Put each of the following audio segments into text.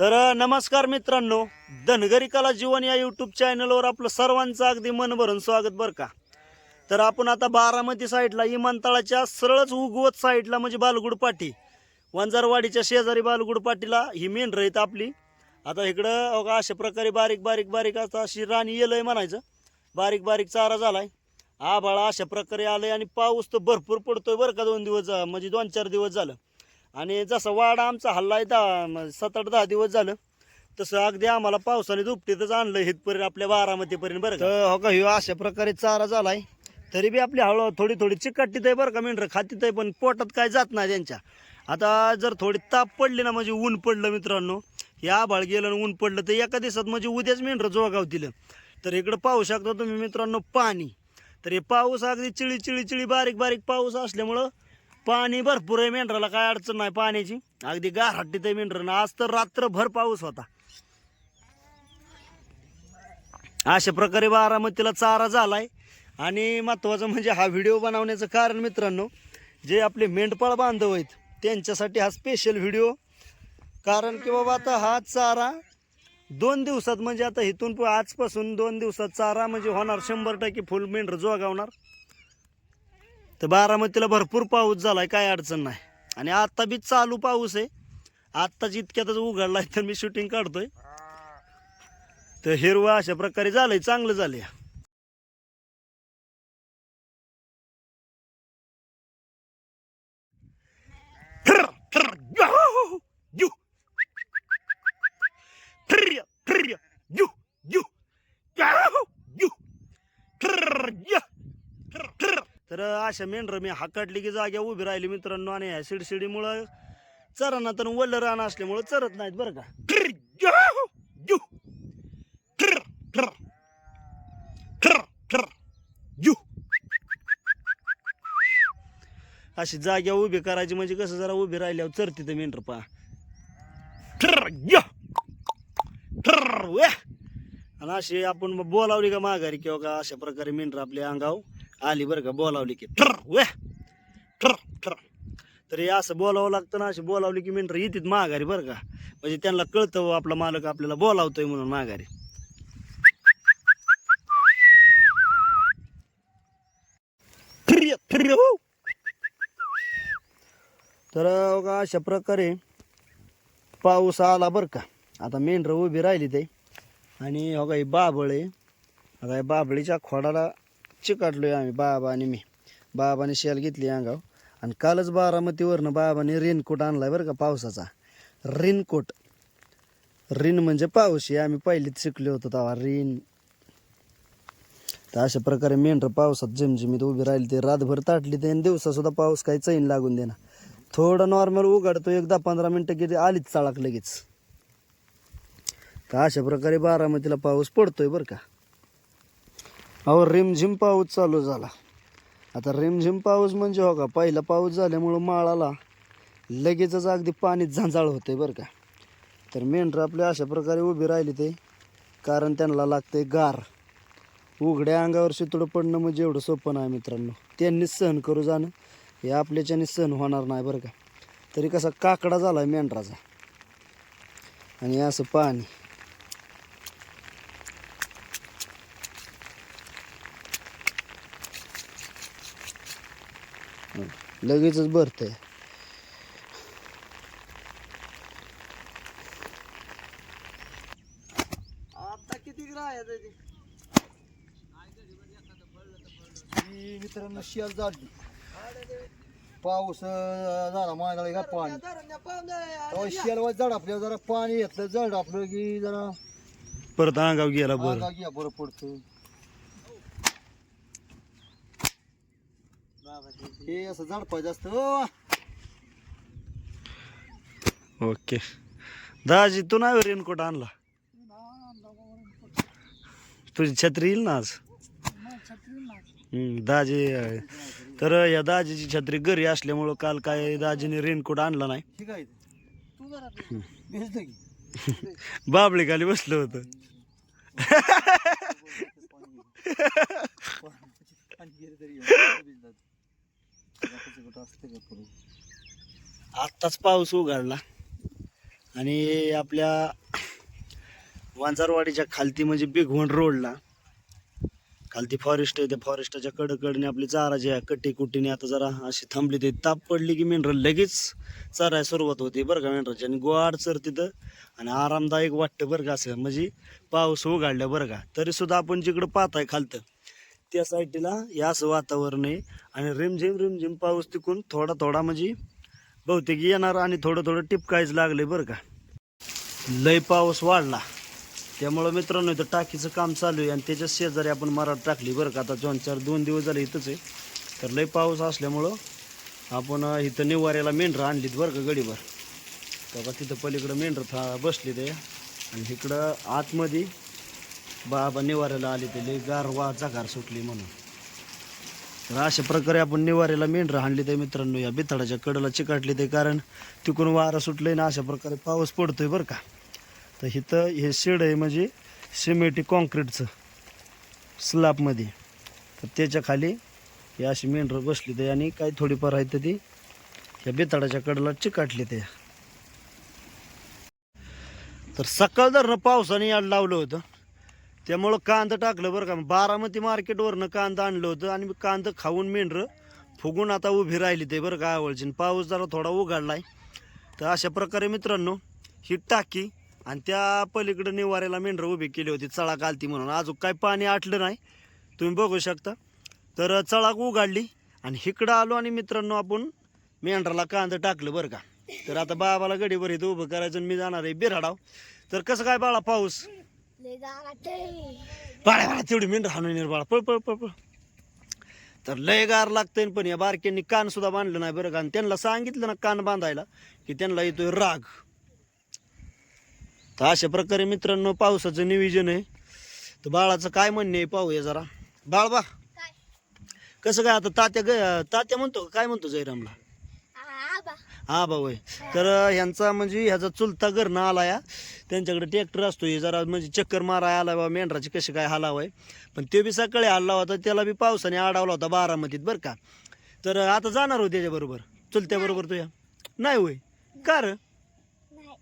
तर नमस्कार मित्रांनो. धनगरी कला जीवन या यूट्यूब चॅनलवर आपलं सर्वांचं अगदी मन भरून स्वागत बरं का? तर आपण आता बारामती साईडला इमानतळाच्या सरळच उगवत साईडला म्हणजे बालगुड पाटी. वंजारवाडीच्या शेजारी बालगुड पाटीला ही मेन रहित आपली. आता इकडं अहो अशा प्रकारे बारीक बारीक बारीक आता अशी राणी येलंय म्हणायचं. बारीक बारीक चारा झालाय. आभाळा अशा प्रकारे आलंय आणि पाऊस तर भरपूर पडतोय बरं का दोन दिवस म्हणजे दोन चार दिवस झालं. आणि जसं वाडा आमचा हल्लाय दहा सात आठ दहा दिवस झालं तसं अगदी आम्हाला पावसाने दुपटीतच आणलं इथपर्यंत आपल्या बारामतीपर्यंत बरं का? हो का ह्यो अशा प्रकारे चारा झालाय. तरी बी आपली हळू थोडी थोडी चिकटतीत आहे बरं का मेंढरं खातीत आहे पण पोटात काय जात नाही त्यांच्या. आता जर थोडी ताप पडली ना म्हणजे ऊन पडलं मित्रांनो हे आभाळ गेलं आणि ऊन पडलं तर एका दिवसात म्हणजे उद्याच मेंढरं दिलं. तर इकडं पाहू शकता तुम्ही मित्रांनो पाणी. तर हे पाऊस अगदी चिळी चिळी चिळी बारीक बारीक पाऊस असल्यामुळं पाणी भरपूर आहे मेंढराला काय अडचण नाही पाण्याची. अगदी गारहट्टीत आहे मेंढरानं आज तर रात्रभर पाऊस होता. अशा प्रकारे बारामतीला चारा झालाय. आणि महत्वाचं म्हणजे हा व्हिडिओ बनवण्याचं कारण मित्रांनो जे आपले मेंढपाळ बांधव आहेत त्यांच्यासाठी हा स्पेशल व्हिडिओ. कारण की बाबा आता हा चारा दोन दिवसात म्हणजे आता इथून आजपासून दोन दिवसात चारा म्हणजे होणार शंभर टक्के फुल मेंढर जोगावणार. तर बारामतीला भरपूर पाऊस झाला आहे काय अडचण नाही. आणि आत्ता बी चालू पाऊस आहे. आत्ताच इतक्यातच उघडलाय तर मी शूटिंग काढतोय. तर हिरवा अशा प्रकारे झालंय चांगलं झालंय. तर अशा मेंढर मी हाकाटली की जाग्या उभी राहिली मित्रांनो आणि ह्या शिडशिडीमुळं चरांना तर वल्ल रान असल्यामुळं चरत नाहीत बरं का. अशी जाग्या उभी करायची म्हणजे कसं जरा उभी राहिल्यावर चरते ते मेंढर पा आणि अशी आपण बोलावली का माघारी किंवा का अशा प्रकारे मेंढर आपल्या अंगावर आली बरं का बोलावली की. ठर वे ठर ठर. तर हे असं बोलावं लागतं ना अशी बोलावली की मेंढर येतात माघारी बरं का. म्हणजे त्यांना कळतं आपला मालक आपल्याला बोलावतोय म्हणून माघारी. हो. तर अशा प्रकारे पाऊस आला बरं का. आता मेंढरं उभी राहिली ते. आणि ही बाबळ आहे आता या बाबळीच्या खोडाला चिकाटलोय आम्ही बाबा आणि मी. बाबाने शेल घेतली अंगाव आणि कालच बारामतीवरनं बाबाने रेनकोट आणलाय बरं का पावसाचा. रेनकोट. रिन म्हणजे पाऊस हे आम्ही पहिलेच शिकलो होतो तेव्हा रिन. तर अशा प्रकारे मेंढर पावसात झिमझिमीत उभी राहिली ते रातभर ताटली ते आणि दिवसासुद्धा पाऊस काही चैन लागून देणार थोडं नॉर्मल उघडतो एकदा पंधरा मिनटं किती आलीच चाळक लगेच. तर अशा प्रकारे बारामतीला पाऊस पडतोय बरं का. अहो रिमझिम पाऊस चालू झाला. आता रिमझिम पाऊस म्हणजे हो का पहिला पाऊस झाल्यामुळं माळाला लगेचच अगदी पाणी झांजाळ होते बरं का. तर मेंढरं आपले अशा प्रकारे उभी राहिली ते कारण त्यांना लागते गार. उघड्या अंगावर शितोडं पडणं म्हणजे एवढं सोपं नाही मित्रांनो. त्यांनीच सहन करू जाणं हे आपल्याच्याने सहन होणार नाही बरं का. तरी कसा काकडा झाला आहे मेंढराचा. आणि असं पाणी. लगेचच भरतंय. आता किती मित्रांनो शेल जाडली पाऊस झाला माझ्या का पाणी? तेव्हा शेल वाज जड आपल्या जरा पाणी घेतलं जड आपलं की जरा परत अंगाव गेला बरं. अंगा घ्या बरं पडतं हे असं जड पाहिजे असतं ओके. दाजी तू नाही रेनकोट आणला. तुझी छत्री येईल ना आज? हम्म, दाजी अं, तर या दाजीची छत्री घरी असल्यामुळं काल काय दाजीने रेनकोट आणला नाही. ठीक आहे. की. बाबळी खाली बसलं होतं. पाणी गेलं तरी भिजतात. बाकीचं कुठं असतं का पुढं? आत्ताच पाऊस उघडला. आणि आपल्या वांजारवाडीच्या खालती म्हणजे बिघवण रोडला खालती फॉरेस्ट आहे त्या फॉरेस्टच्या कडकडने आपली चारा जी आहे कट्टी कुट्टीने आता जरा अशी थांबली ते ताप पडली की मेंढर लगेच चारायला सुरुवात होते बरं का मेंढराची आणि गोवाड चर तिथं आणि आरामदायक वाटतं बरं का असं. म्हणजे पाऊस उघडल्या बरं का. तरीसुद्धा आपण जिकडं पाहताय खालतं त्या साईडला हे असं वातावरण आहे आणि रिमझिम रिमझिम पाऊस तिकून थोडा थोडा म्हणजे बहुतेक येणार आणि थोडं थोडं टिपकायच लागले बरं का. लय पाऊस वाढला. त्यामुळं मित्रांनो इथं टाकीचं काम चालू आहे आणि त्याच्या शेजारी आपण मराठ टाकली बरं का. आता दोन चार दोन दिवस झाले इथंच आहे. तर लय पाऊस असल्यामुळं आपण इथं निवाऱ्याला मेंढरं आणलीत बरं का गडीभर. तर तिथं पलीकडं मेंढरं था बसली ते आणि इकडं आतमध्ये बाबा निवाऱ्याला आले ते लई गार वा जागार सुटली म्हणून. तर अशा प्रकारे आपण निवाऱ्याला मेंढरं आणली ते मित्रांनो या बिथाडाच्या कडेला चिकाटली ते कारण तिकडून वारं सुटलंय ना अशा प्रकारे पाऊस पडतोय बरं का. तर इथं हे शेड आहे म्हणजे सिमेंटी कॉन्क्रीटचं स्लॅबमध्ये. तर त्याच्याखाली हे अशी मेंढरं बसली ते आणि काही थोडीफार आहे तर ती या बेताडाच्या कडेला चिकाटली ते. तर सकाळ धरणं पावसाने याड लावलं होतं. त्यामुळं कांदा टाकलं बरं का. बारामती मार्केटवरनं कांदा आणलं होतं आणि कांदा खाऊन मेंढरं फुगून आता उभी राहिली ते बरं का आवडची आणि पाऊस जरा थोडा उघडलाय. तर अशा प्रकारे मित्रांनो ही टाकी आणि त्या पलीकडं निवाऱ्याला मेंढरं उभी केली होती. चळाक आलती म्हणून. अजून काय पाणी आटलं नाही. तुम्ही बघू शकता. तर चळाक उघडली आणि इकडं आलो आणि मित्रांनो आपण मेंढराला कांदा टाकलं बरं का. तर आता बाबाला गडीवर इथं उभं करायचं मी जाणार आहे बिराडाव. तर कसं काय बाळा पाऊस? बाळा बाळा तेवढी मेंढर हाणून येणार बाळा. पळ पळ पळ पळ. तर लय गार लागतंय पण या बारक्यांनी कान सुद्धा बांधलं नाही बरं का. त्यांना सांगितलं ना कान बांधायला की त्यांना येतोय राग. तर अशा प्रकारे मित्रांनो पावसाचं नियोजन आहे. तर बाळाचं काय म्हणणे आहे पाहूया जरा. बाळ बा कसं काय आता तात्या ग तात्या म्हणतो? काय म्हणतो जयरामला? हा भाऊ आहे. तर ह्यांचा म्हणजे ह्याचा चुलता घरनं आला या. त्यांच्याकडे ट्रॅक्टर असतो हे जरा म्हणजे चक्कर माराय आला बा मेंढराची कशी काय हलावाय पण ते बी सकाळी हल्ला होता त्याला बी पावसाने अडवला होता बारामतीत बरं का. तर आता जाणार हो त्याच्याबरोबर. चुलत्याबरोबर तुझ्या नाही होय. का र? नाही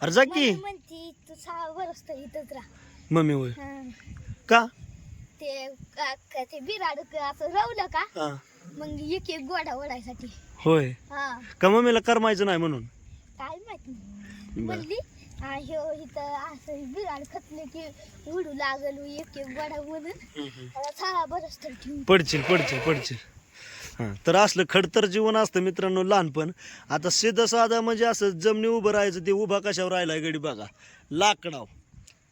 अरे जा की. मम्मी म्हणती तू सहा वर्ष तर इथंच राहा. मम्मी होय. हं. का? ते का- का- ते बिराड असं रवलं का हा. मग एक एक गोडा ओढायसाठी. होय. हा. का मम्मीला करमायचं नाही म्हणून? काय माहिती बरं. म्हणली हा, इथं असं बिराड खतले की उडू लागल एक एक गोडा म्हणून आता सहा वर्ष तर पडशील पडशील पडशील. हां तर असलं खडतर जीवन असतं मित्रांनो लहानपण. आता सिधं साधं म्हणजे असं जमिनी उभं राहायचं ते उभा कशावर राहिलाय गडी बघा. लाकडाव.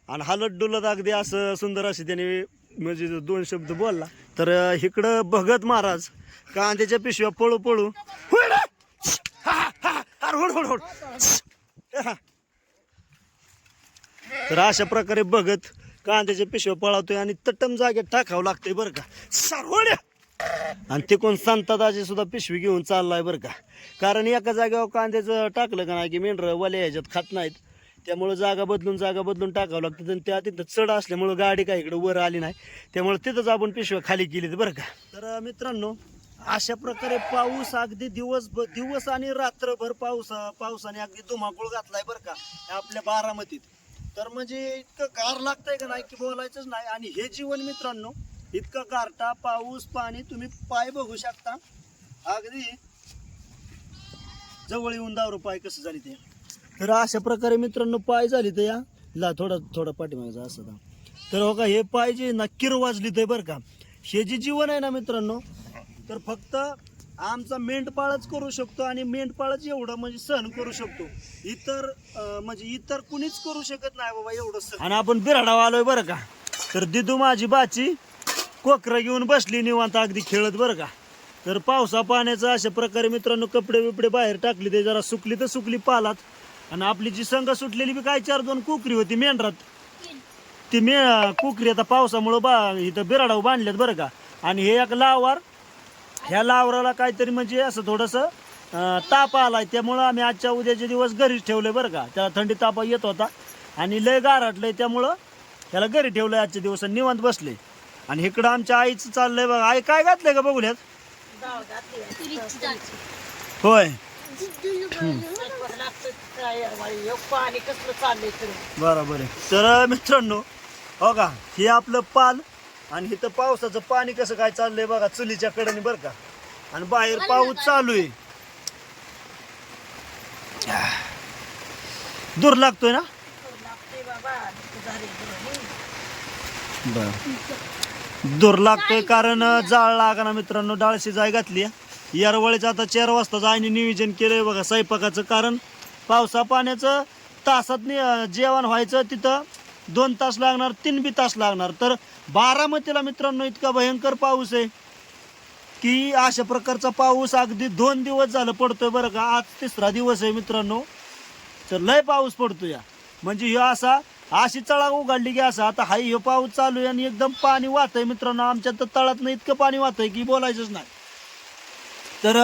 आणि हालत डुलत अगदी असं सुंदर असे त्याने म्हणजे जो दोन शब्द बोलला तर इकडं भगत महाराज कांद्याच्या पिशव्या पळू पळू हा, हा, हा. तर अशा प्रकारे बघत कांद्याच्या पिशव्या पळावतोय आणि तटम जागेत टाकावं लागतंय बरं का. सारवड्या आणि तिकून कोण संतदाची सुद्धा पिशवी घेऊन चाललाय बरं का. कारण एका जागेवर कांद्याचं टाकलं का नाही की मेंढर वल्या ह्याच्यात खात नाहीत. त्यामुळं जागा बदलून जागा बदलून टाकावं लागतं. आणि त्या तिथं चढ असल्यामुळं गाडी काय इकडं वर आली नाही. त्यामुळं तिथंच आपण पिशव्या खाली केली बरं का. तर मित्रांनो अशा प्रकारे पाऊस अगदी दिवस दिवस आणि रात्रभर पाऊस पावसाने अगदी धुमाकूळ घातलाय बरं का आपल्या बारामतीत. तर म्हणजे इतकं गार लागतंय का नाही की बोलायचंच नाही. आणि हे जीवन मित्रांनो इतकं गारटा पाऊस पाणी तुम्ही पाय बघू शकता. अगदी जवळ येऊन दारू पाय कसं झाली ते. तर अशा प्रकारे मित्रांनो पाय झाली तर या. ला थोडा थोडा पाठीमागचा असं था. तर हो का हे पाय जे ना किर वाजली ते बरं का. हे जे जीवन आहे ना मित्रांनो तर फक्त आमचा मेंढपाळच करू शकतो आणि मेंढपाळच एवढं म्हणजे सहन करू शकतो. इतर म्हणजे इतर कुणीच करू शकत नाही बाबा एवढं सहन. आणि आपण बिराडाव आलोय बरं का. तर दिदू माझी बाची कोकरं घेऊन बसली निवांत अगदी खेळत बरं का. तर पावसा पाण्याचं अशा प्रकारे मित्रांनो कपडे बिपडे बाहेर टाकले ते जरा सुकली तर सुकली पालात. आणि आपली जी संघ सुटलेली बी काय चार दोन कुकरी होती मेंढरात. ती मे कुकरी आता पावसामुळं बा इथं बिराडाव बांधल्यात बरं का. आणि हे एक लावार ह्या लावराला काहीतरी म्हणजे असं थोडंसं ताप आलाय. त्यामुळं आम्ही आजच्या उद्याचे दिवस घरीच ठेवले बरं का. त्याला थंडी तापा येत होता. आणि लय गारटलंय त्यामुळं त्याला घरी ठेवलंय आजचे दिवस निवांत बसले. आणि इकडं आमच्या आईचं चाललंय बघा. आई काय घातलंय का बघूल्यात? होय. बरोबर आहे. तर मित्रांनो हो का? हे आपलं पाल आणि इथं पावसाचं पाणी कसं काय चाललंय बघा चुलीच्या कडेने बरं का? आणि बाहेर पाऊस चालू आहे. दूर लागतोय ना? झाले दूर लागतोय कारण जाळ लागा ना मित्रांनो डाळ शिजाय घातली यारवळीचं आता चार वाजता आईने नियोजन केलं आहे बघा स्वयंपाकाचं. कारण पावसा पाण्याचं तासात जेवण व्हायचं तिथं. दोन तास लागणार तीन बी तास लागणार. तर बारामतीला मित्रांनो इतका भयंकर पाऊस आहे की अशा प्रकारचा पाऊस अगदी दोन दिवस झालं पडतोय बरं का. आज तिसरा दिवस आहे मित्रांनो. तर लय पाऊस पडतो या म्हणजे ह्यो असा अशी चळा उघडली की असा आता हाय ह्यो पाऊस चालू आहे आणि एकदम पाणी वाहत आहे मित्रांनो. आमच्या तर तळात इतकं पाणी वाहतंय आहे की बोलायचंच नाही. तर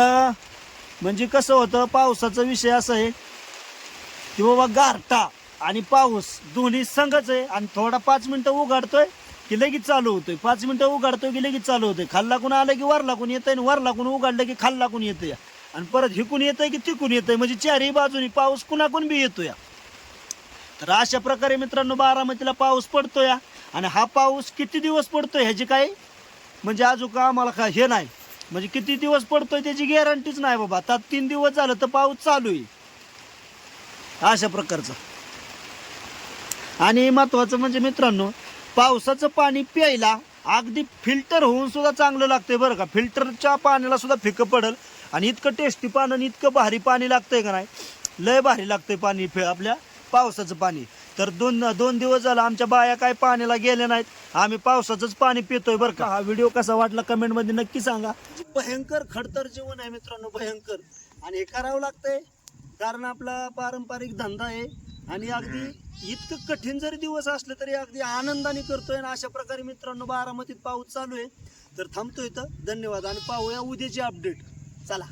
म्हणजे कसं होतं पावसाचा विषय असा आहे की बाबा गारटा आणि पाऊस दोन्ही संघच आहे आणि थोडा पाच मिनिटं उघडतोय की लगेच चालू होतोय. पाच मिनिटं उघडतोय की लगेच चालू होतोय. खाल्ला कोण आलं की वर लागून येतंय आणि वर लागून उघडलं की खाल्ला कोण येतंय. आणि परत हिकून येतंय की तिकून येतंय. म्हणजे चारही बाजूनी पाऊस कुणाकून बी येतोय. तर अशा प्रकारे मित्रांनो बारामतीला पाऊस पडतोय. आणि हा पाऊस किती दिवस पडतोय ह्याची काय म्हणजे अजून का आम्हाला काय हे नाही. म्हणजे किती दिवस पडतोय त्याची गॅरंटीच नाही बाबा. आता तीन दिवस झालं तर पाऊस चालू आहे. अशा प्रकारचा. आणि महत्वाचं म्हणजे मित्रांनो पावसाचं पाणी प्यायला अगदी फिल्टर होऊन सुद्धा चांगलं लागतंय बरं का. फिल्टरच्या पाण्याला सुद्धा फिकं पडल आणि इतकं टेस्टी पाणी आणि इतकं भारी पाणी लागतंय का नाही? लय भारी लागतंय पाणी फे- आपल्या पावसाचं पाणी. तर दोन दोन दिवस झालं आमच्या बाया काय पाण्याला गेल्या नाहीत. आम्ही पावसाचंच पाणी पितोय बरं का. हा व्हिडिओ कसा वाटला कमेंटमध्ये नक्की सांगा. भयंकर खडतर जीवन आहे मित्रांनो भयंकर. आणि हे करावं लागतंय कारण आपला पारंपरिक धंदा आहे. आणि अगदी इतकं कठीण जरी दिवस असले तरी अगदी आनंदाने करतोय. आणि अशा प्रकारे मित्रांनो बारामतीत पाऊस चालू आहे. तर थांबतोय इथं. धन्यवाद. आणि पाहूया उद्याची अपडेट चला.